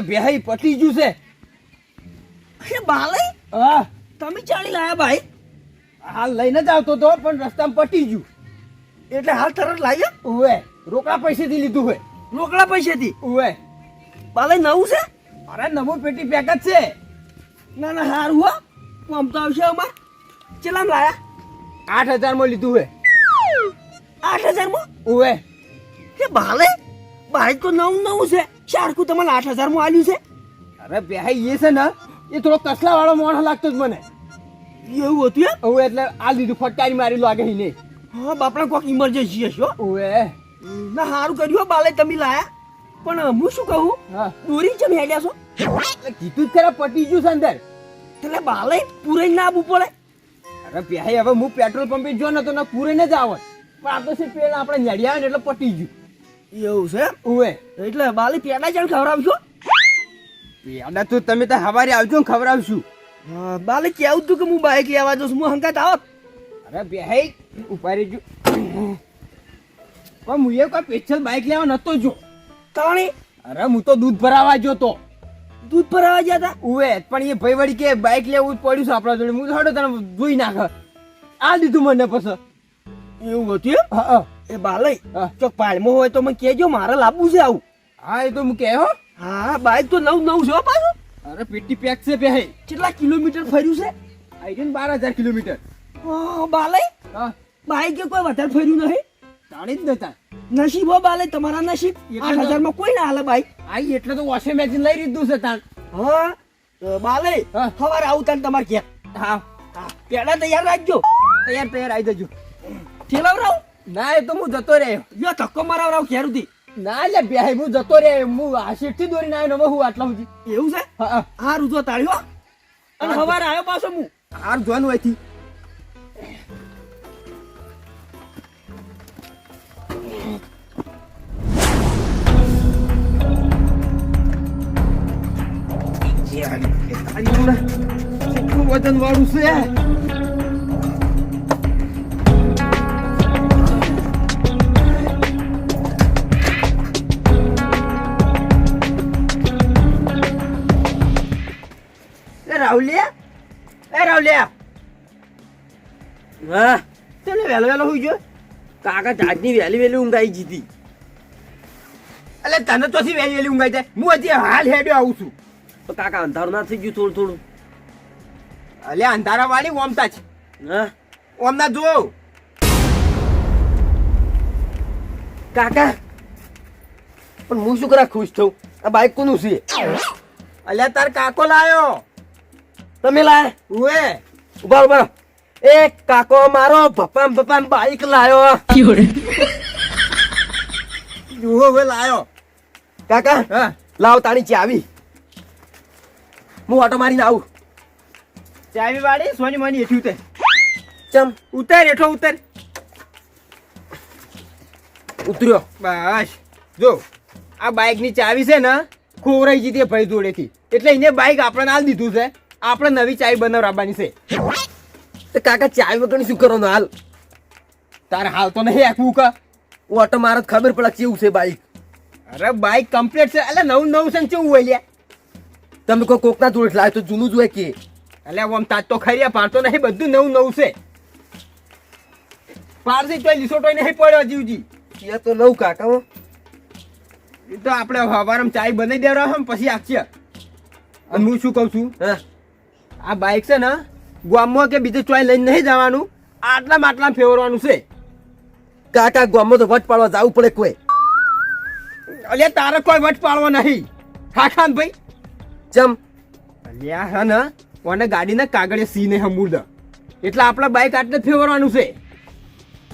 એટલે બેહાઈ પતી ગયું છે. અરે બાલે હા. તમે ચાલી લાયા ભાઈ? હાલ લઈને જ આવતો તો પણ રસ્તામાં પટી ગયું. એટલે હાલ તરત લાવ્યા ઓવે રોકડા પૈસેથી લીધું હોય રોકડા પૈસેથી? ઓવે બાલે નવું છે? અરે નવું પેટી પેક જ છે. ના ના હાર હો. આમ તો આવશે અમાર. ચેલામ લાયા? આઠ હજારમાં લીધું હોય આઠ હજારમાં? ઉવે. કે બાલે ભાઈ તો નવું નવું છે. શારકું તમારે આઠ હજારમાં આલ્યું છે? અરે ભાઈ એ છે ને એ થોડો કસલા વાળો મોણસ લાગતો જ મને. એવું હતું એમ? હું એટલે આ લીધું ફટકારી મારી લાગે હિને. હા બાપડા કોઈક ઇમરજન્સી હશે ઓએ ના સારું કર્યું બાલે તમે લાયા. પણ હું શું કહું? દોરી ચમ હેડ્યા છો? કીધું જ ખરા પટી ગયું છે અંદર. એટલે બાલે પૂરાઈ ના આવવું પડે. અરે ભાઈ હવે હું પેટ્રોલ પંપે જો ને તો ના પૂરે ને જ આવત. પણ આ તો છે પેલા આપણે નડિયા ને એટલે પટી ગયું. એવું છે? ઉવે. એટલે બાલે પેડા જણ ખવડાવશો? પેડા તો તમે તો હવારે આવજો ને ખવડાવશું. બાલે કેવું તું કે હું બાઈક લેવા જઉં હું હંકાત આવત અરે બેહાઈ ઊભા રહેજો પણ હું એ કોઈ સ્પેશિયલ બાઈક લેવા નતો જો. તાણી? અરે હું તો દૂધ ભરાવા જો તો. દૂધ ભરાવા ગયા હતા ઉવે પણ એ ભાઈ વળી કે બાઇક લેવું જ પડ્યું છે આપણા જોડે. હું થોડો તને જોઈ નાખ. આ દીધું મને પછી. એવું હતું હા હા. એ બાલય હા. ચોક હોય તો મને કેજો મારે લાવવું છે આવું. હા એ તો હું કહે હો. હા બાઈક તો નવ નવ છે પાછું. અરે પેટી પેક છે બે. કેટલા કિલોમીટર ફર્યું છે? આઈડિયન બાર હજાર કિલોમીટર. હા, બાલે બાઈકે કોઈ વધારે ફર્યું નહીં જાણી જ નતા. નસીબ હો બાલે તમારા નસીબ. આઠ હજાર હજારમાં કોઈ ના હાલે બાઈક આઈ એટલે તો વોશિંગ મશીન લઈ લીધું છે તાણ. હા બાલે હા. સવારે આવું તાણ તમારે ક્યાં હા. પેડા તૈયાર રાખજો. તૈયાર તૈયાર આવી જજો. ઠેલાવરાવ ના એ તો હું જતો રહ્યો. યો ધક્કો મારા ઘેર સુધી. ના લે બે હું જતો રહ્યો. હું આ શેઠથી દોરીને આવ્યો હું આટલા સુધી. એવું છે? હા રૂજો તાળ્યો. અને. સવારે આવ્યો પાછો હું. હાર જોવાનું અહીંથી. કેટલું વજન વાળું છે. હોઈ ગયો કાકા જાતની વહેલી વહેલી ઊંઘાઈ જીધી એટલે તને તો વહેલી વહેલી ઊંઘાઈ જાય. હું હજી હાલ હેડ્યો આવું છું. તો કાકા અંધારું ના થઈ ગયું થોડું થોડું. એટલે અંધારા વાળી ઓમતા છે. ઓમના જુઓ. કાકા પણ હું શું કરા ખુશ થઉં? આ બાઈક કોનું છે? અલ્યા તાર કાકો લાયો. તમે લાય? ઉએ ઊભા ઊભા એ કાકો મારો ભપામ ભપામ બાઈક લાયો. જુઓ હવે લાયો. કાકા હા. લાવ તાણી ચાવી. હું ઓટો મારીને આવું. ચાવી વાળી સોની મોની હેઠી ઉતર. ચમ. ઉતર હેઠો ઉતર. ઉતર્યો. બસ. જો આ બાઇકની ચાવી છે ને ખોવરાઈ જીતી ભાઈ જોડેથી. એટલે એને બાઇક આપણને ના દીધું છે. આપણે નવી ચાવી બનાવવાની છે. તો કાકા ચાવી વગર શું કરો હાલ? તારે હાલ તો નહીં આખવું કા? ઓટો મારત ખબર પડે કેવું છે બાઈક? અરે બાઈક કમ્પ્લીટ છે. એટલે નવું નવું છે ને કેવું હોય લ્યા? તમે કોઈ કોકના જોડે લાવે તો જૂનું જ હોય કે? એટલે આમ તાજ તો ખરી પાડતો નહીં બધું નવું નવું છે. પારસી તોય લીસોટોય નહીં પડ્યો જીવજી. એ તો લઉં કાકા હો. એ તો આપણે હવારમાં ચાય બનાવી દેવા હમ પછી આખીએ અને હું શું કહું છું? હા. આ બાઈક છે ને ગામમાં કે બીજે ચોય લઈને નહીં જવાનું? આટલા માટલા ફેરવાનું છે. કાકા, ગામમાં તો વટ પાડવા જવું પડે કોઈ. અલ્યા તારે કોઈ વટ પાડવો નહીં. ખાખાન ભાઈ? ચમ. અલ્યા હા ને કોને ગાડીના કાગળે સી ને હમુડ એટલે આપણા બાઇક આટલે ફેરવાનું છે.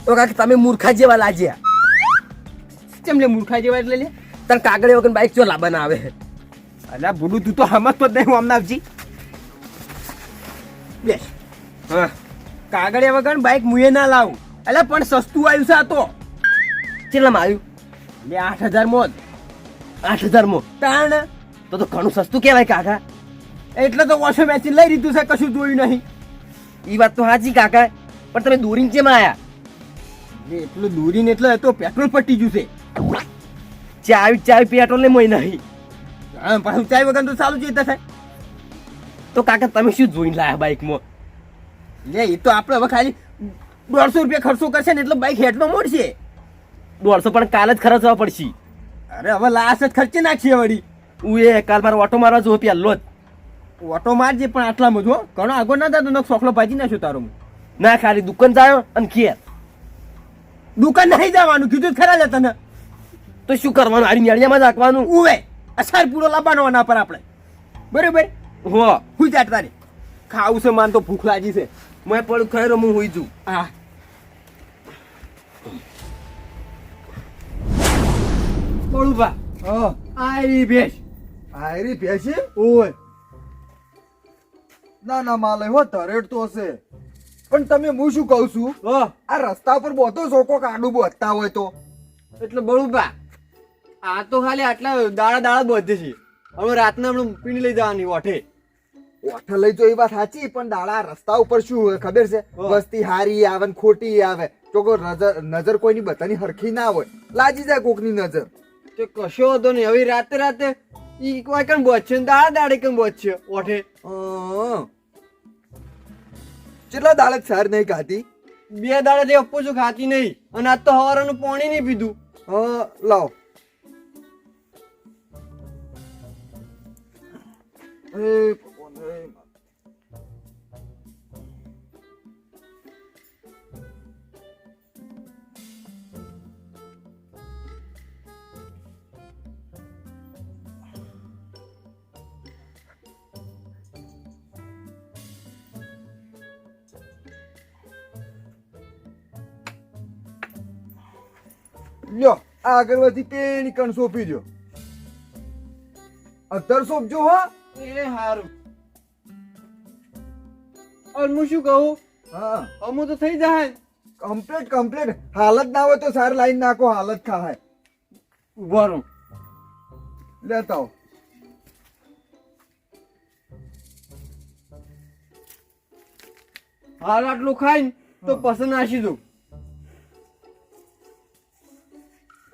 તો કાકા, તમે મૂર્ખા જેવા લાજ્યા કેમ લે, મૂર્ખા જેવા એટલે લે. તને કાગળે વગર બાઈક ચો લાબાના આવે? અલ્યા ભૂલું તું તો હમત પદ નહીં વામનાથજી બેસ. હા. કાગળિયા વગર બાઇક મુએ ના લાવું. એટલે પણ સસ્તું આવ્યું છે આ તો. કેટલામાં આવ્યું બે આઠ હજાર મોજ આઠ હજારમાં તાણ. તો તો ઘણું સસ્તું કહેવાય કાકા. એટલે તો વોશિંગ મેચિન લઈ લીધું છે કશું જોયું નહીં. એ વાત તો સાચી કાકા પણ તમે દોરીને કેમ આવ્યા એટલે એટલું દૂરીને એટલે એ તો પેટ્રોલ પટી ગયું છે. ચાવી ચાવી પેટ્રોલ ને મોય નહીં. પાછું ચાય વગર તો ચાલુ જ થાય તો કાકા તમે શું જોઈને લાયા બાઇકમાં? લે એ તો આપણે હવે ખાલી દોઢસો રૂપિયા ખર્ચો કરશે ને એટલે બાઈક હેઠમાં મોડશે. દોઢસો પણ કાલ જ ખર્ચવા પડશે. અરે હવે લાસ્ટ જ ખર્ચી નાખીએ વળી. ઉએ કાલ મારો ઓટો મારવા જો પેલો જ. ઓટો મારજે પણ આટલામાં જો. ઘણો આગળ ના થતો સોખલો ભાજી નાખ્યો તારો. ના ખાલી દુકાન જાયો અને ઘેર. દુકાન નહીં જવાનું કીધું જ ખરા લે તને. તો શું કરવાનું? આરી મેળિયામાં જ રાખવાનું ઉવે અસાર પૂરો લાવવાનો આના પર આપણે. બરોબર? હો હું જાટ તારે. ખાવું છે માન તો ભૂખ લાગી છે. મેં પણ ખાઈ હું હોઈ જઉં. હા. પડું બા હા. આરી ભેસ. આયરી ભેસી ઓય. ના ના માલે હો તરેડ તો હશે. પણ તમે હું શું કહું છું? આ રસ્તા પર બોતો ચોકો કાડું બોતતા હોય તો. એટલે બળુભા આ તો ખાલી આટલા દાડા દાડા બધે છે. હવે રાતના હમણાં પીણી લઈ જવાની ઓઠે. ઓઠે લઈ જો એ વાત સાચી પણ દાડા રસ્તા ઉપર શું હોય ખબર છે? વસ્તી હારી આવે ને ખોટી આવે. ચોકો નજર કોઈની બધાની હરખી ના હોય. લાજી જાય કોકની નજર. તે કશો હતો નહીં. હવે રાતે રાતે ઈ કોઈ કણ બોચ્યો દાડા દાડે કણ બોચ્યો ઓઠે. કેટલા દાડે સાર નહીં ખાતી બે દાડે જે અપ્પો છો ખાતી નહીં? અને આજ તો હવારનું પાણી નહીં પીધું. હા લાવ. એ ભગવાન, એ લ્યો આ અગરબત્તી પેની કણ સોંપી દો અત્તર સોંપજો હો એ હારું અને હું શું કહું? હા. અમુ તો થઈ જાય. કમ્પ્લીટ કમ્પ્લીટ હાલત ના હોય તો સાર લાઈન નાખો હાલત ખાય. ઊભા રહો. લેતા આવો. હાલ આટલું ખાઈને તો પસંદ નાસી દઉં.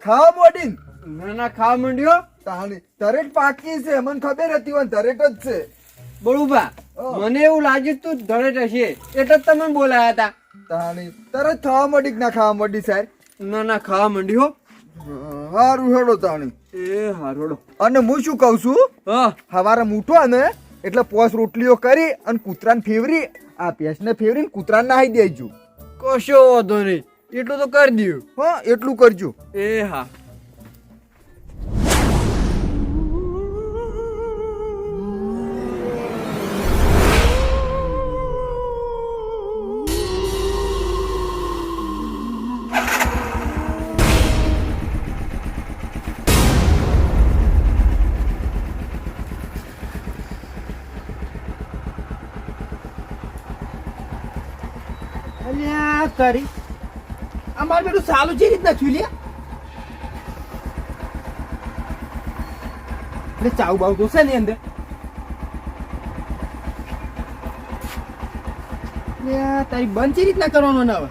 ખાવા મોડી ના ના ખાવા માંડ્યો? તારે તરેટ પાકી છે મને ખબર હતી તરેટ જ છે. બળુબા હા. મને એવું લાગ્યું તું ધડેટ હશે. એટલે તમે બોલાયા હતા. તાણી તરત ખાવા કે ના ખાવા મળી સાહેબ. ના ના ખાવા માંડ્યો હારું હેડો તાણી. એ હારોડો અને હું શું કહું છું? હા. હવારે મૂઠો ને એટલે પોસ રોટલીઓ કરી અને કૂતરાને ફેવરી આ ભેંસને ફેવરીને કૂતરાને નાહી દેજો. કશો વાંધો નહીં. એટલું તો કરી દઉં હા એટલું કરજો. એ હા. અલ્યા કરી અમાર બેટું સાલું જે રીતના થયું લે એટલે ચાવ બાવ તો છે ને અંદર? તારી બંધ જે રીતના કરવાનો ને હવે?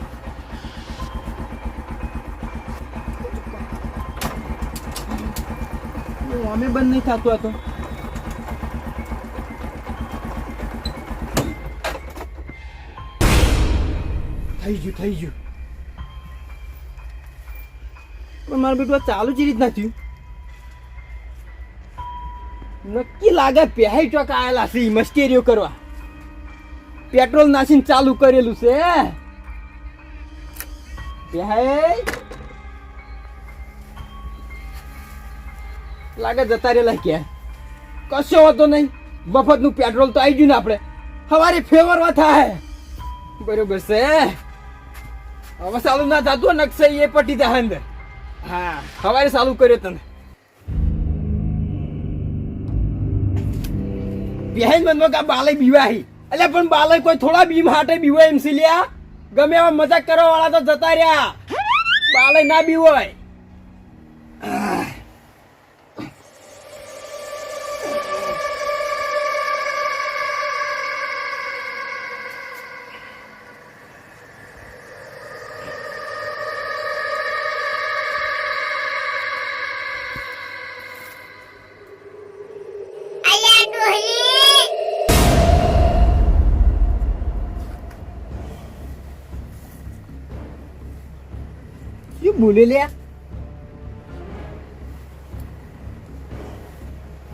અમે બંધ નહીં થતું હતું થઈ ગયું થઈ ગયું. પણ મારું બેટું ચાલુ જ રીતના થયું. નક્કી લાગે પહેઈ ચોક આવેલા છે મસ્કેરીઓ કરવા. પેટ્રોલ નાસીને ચાલુ કરેલું છે પહેઈ લાગે જતા રહેલા ક્યાં કશો હોતો નહીં. મફતનું પેટ્રોલ તો આવી ગયું ને આપણે. સવારે ફેવરવા થાય. બરોબર છે હવે સાલું ના થતું નકશે એ પટી જાય અંદર. હા. હવે ચાલુ કર્યો તને. બેહેન મનમાં કા બાલય બીવાહી. એટલે પણ બાલય કોઈ થોડા બીમ હાટે બીવાય એમ સી લ્યા. ગમે એવા મજાક કરવા વાળા તો જતા રહ્યા. બાલય ના બીવાય. બોલે લે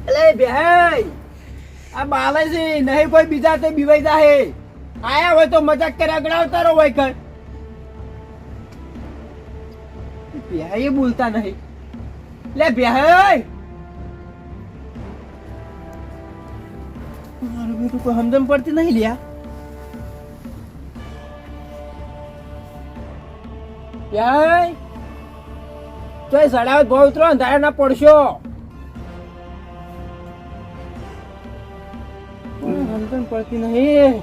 અલે બેહે આ બાલે છે નહીં કોઈ બીજા તે બીવાઈ જાહે. આયા હોય તો મજાક કરે અગડાવતા રહો હોય કર બેહે એ બોલતા નહીં. લે બેહાઈ મારું બેટું કોઈ હમદમ પડતી નહીં લ્યા. યાય એ સડાવત બહુ ઉતરો ને પડશો. હમદમ પડતી નહીં.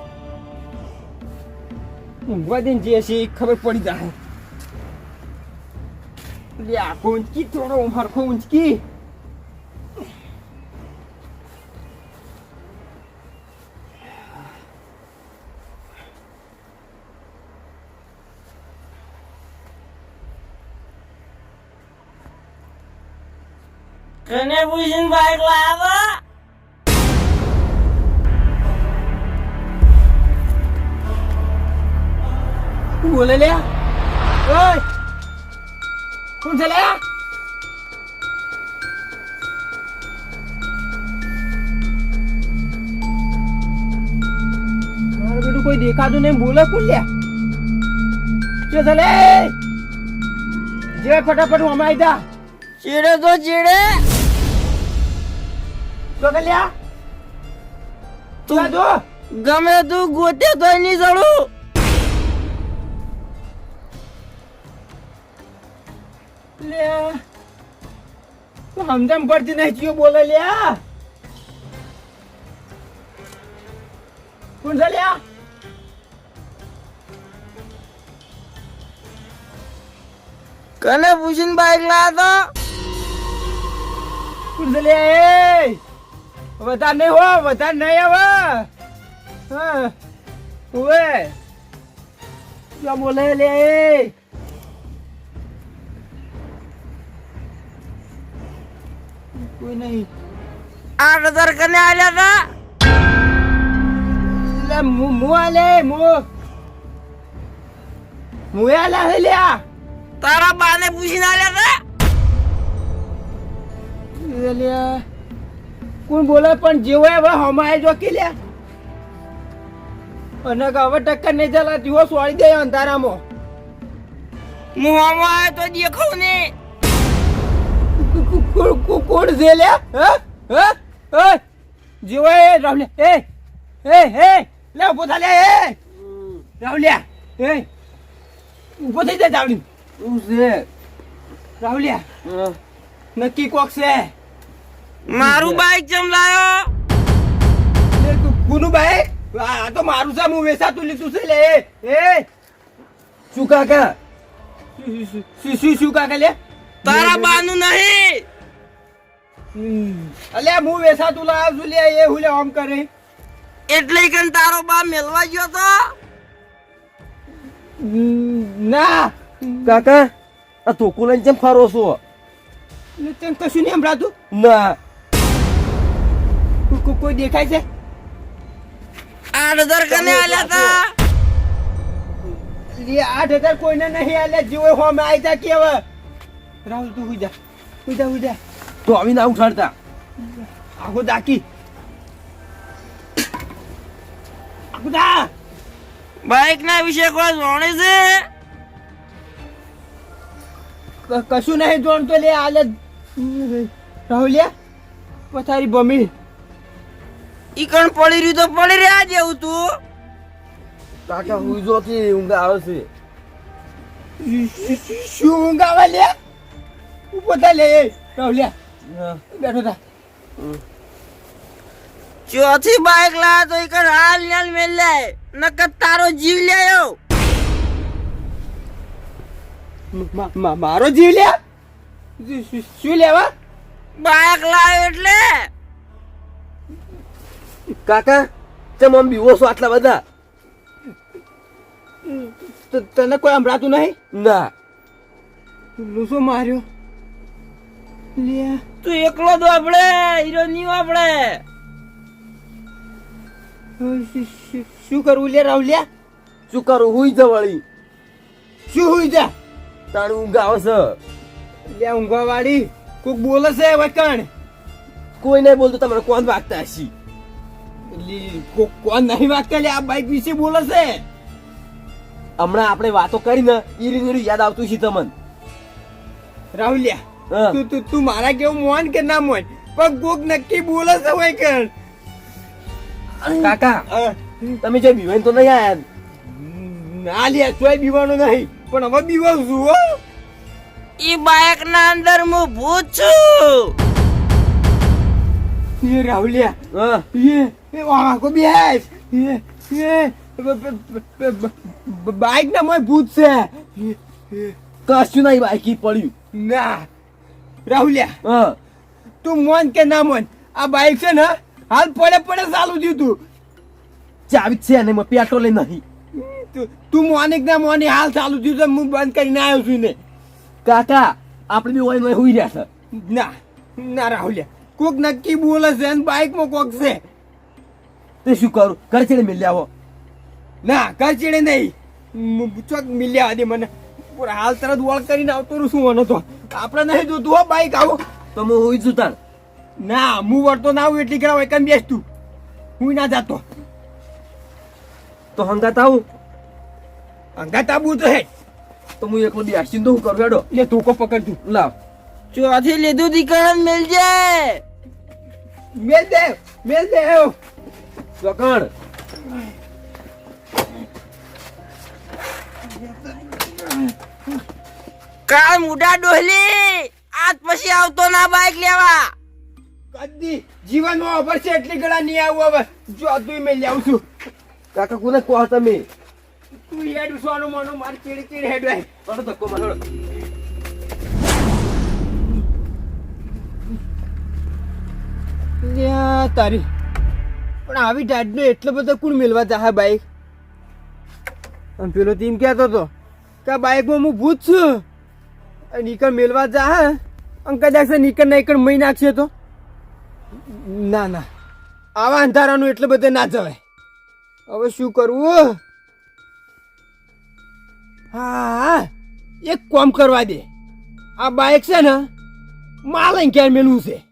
ઊંઘવા દે જે છે એ ખબર પડી જાય. આખો ઊંચકી, થોડો હરખો ઊંચકી. કને પૂછીને બાઈક લાવો બોલે લે ઓય કોણ છે લે બેટું કોઈ દેખાતું નહીં બોલે કોણ લે કે છે લે જે ફટાફટ હું અમાઈ જા ચીડે તો ચીડે તો કે લ્યા તું તો ગમે તું ગોતે તોય નહીં ચડું લે તો હમદમ પડતી નહીં કયો બોલે લ્યા. કોણ છે લ્યા? કને પૂછીને બાઈક લાવો કોણ છે લ્યા એ? વધારે નહીં હો વધારે નહીં આવે. હા. ઓએ ક્યાં બોલે લે. કોઈ નહીં. આઠ હજાર કને આલ્યા હતા લે મુ મુ આલે મુ. મુ આલે હે લ્યા. તારા બાને પૂછીને આલ્યા હતા લ્યા. કોણ બોલે પણ જેવો હવે હમાય જો કે લ્યા અને હવે ટક્કર નહીં ચાલે જીવો સોળી દે અંધારામાં. હું હમાય તો દેખાવ ને કોણ છે લ્યા હા હા હા જીવો એ રાવલે એ એ એ લે ઊભો થા લે એ રાવલે એ ઊભો થઈ જા જાવડી છે નક્કી કોક છે મારું બાઈક જમ લાયો. લે તું કોનું બાઈક આ તો મારું છે હું વેચાતું લીધું છે લે. એ શું કાકા? શું- શું શું કાકા લે? તારા બાનું નહીં. અલ્યા હું વેચાતું લાવ છું લે એ હું લે આમ કરે. એટલે કન તારો બા મેલવા ગયો તો? ના. કાકા આ ધોકો લઈને જેમ ફરો છો? લે તને કશું નહીં તું ના. કોઈ દેખાય છે? આઠ હજાર કને આલ્યા હતા લે આઠ હજાર કોઈને નહીં આલ્યા જીવો હોમે આવી જા કે હવે રાહુલ તું હુઈ જા. હુઈ જા હુઈ જા. તો આવી ના ઉઠાડતા. આખો દાકી દા બાઈક ના વિશે કોઈ જોણે છે? કશું નહીં જોણતો લે આલે. રાહુલિયા પથારી બમી ઈ કણ પડી રહ્યું તો પડી રહ્યા જેવું તું. કાકા હુઈ જો કે ઊંઘ આવે છે. શું ઊંઘ આવે લે? ઉપર થા લે રાહુલિયા બેઠો થા. ચોથી બાઈક લા તો ઈ કણ હાલ નાલ મેલ લે. નકર તારો જીવ લેયો મારો જીવ લે? શું- લેવા બાઈક લાયો એટલે. કાકા ચમ આમ બીવો છો આટલા બધા? તને કોઈ સંભળાતું નહીં? ના. શું માર્યો. લે. તું એકલો તો આપણે હીરો નહીં આપણે. શું- કરવું લે રાહુલિયા શું કરું? હુઈ જ વળી. શું હુઈ જા? તારું ઊંઘ આવશે લે ઊંઘવા વાળી કોક બોલે છે વકણ કોઈ નહીં બોલતો તમારે કોણ વાગતા હશી? કોણ નહીં વાગતા લે આ બાઈક વિશે બોલે છે. હમણાં આપણે વાતો કરી ને એ રીતે યાદ આવતું છે તમને. રાહુલિયા તું તું તું મારા કેવું મોન કે ના મોન? પણ કોક નક્કી બોલે છે વકણ કાકા તમે જો બીવાન તો નહીં આયા? ના લે તોય બીવાનો નહીં. પણ હવે બીવાવું છું હો. ઈ બાઇક ના અંદર હું ભૂત છું. એ રાહુલિયા હા. એ એ વાંકો બેસ બાઈક ના મોય ભૂત છે. કશું નહીં બાઈક પડ્યું. ના. રાહુલિયા હા. તું મોન કે ના મોન? આ બાઈક છે ને હાલ પડે પડે ચાલુ થયું તું. ચાવી છે ને એમાં પેટ્રોલ નહીં. તું મોનિક ના મોની હાલ ચાલુ થયું તો હું બંધ કરીને આવ્યો છું ને. કાકા આપણે બી હોય હોય રહ્યા છે. ના ના રાહુલિયા કોક નક્કી બોલે છે અને બાઇકમાં કોક છે. તે શું કરું? ઘરે ચડે મિલ આવો ના કર નહીં. ચોક મિલ્યા દે મને. પૂરા હાલ તરત વોળ કરીને આવતો રહું શું વનો તો આપણે નહીં જોતું હો બાઈક આવો. તો હું હુઈ છું તાણ ના હું વળતો ના આવું એટલી કરાવ એકમ બેસ તું? હું ના જાતો. તો હંગાત આવું. હંગાત આવું તો હે. તો હું એકલો બેસીને તો હું કરું હેડો. લે તું કો પકડ તું. લાવ. ચોથી લીધું દીકરા મિલ જાય મેલ દે મેલ દે. ચોકણ કાલ મુઢા ડોહલી આજ પછી આવતો ના બાઈક લેવા. કદી જીવનમાં ઓફર છે એટલી ગળા નહીં આવું હવે. જો તું મેં આવું છું. કાકા કોને કહો તમે? તું હેડ સોનું મોનું માર ચીડ ચીડ હેડ. ભાઈ પડો ધક્કો મારો લ્યા તારી. પણ આવી ટાઈટનો એટલો બધો કોણ મેળવા ચાહે બાઈક? અને પેલો તીમ કહેતો હતો કે આ બાઈકમાં હું ભૂત છું. નીકળ મેળવા ચાહે અને કદાચ ના એકડ મહી નાખશે તો? ના ના. આવા અંધારાનું એટલે બધે ના જવાય. હવે શું કરવું? હા હા એક કોમ કરવા દે. આ બાઈક છે ને, માલ ક્યાં મેળવું છે?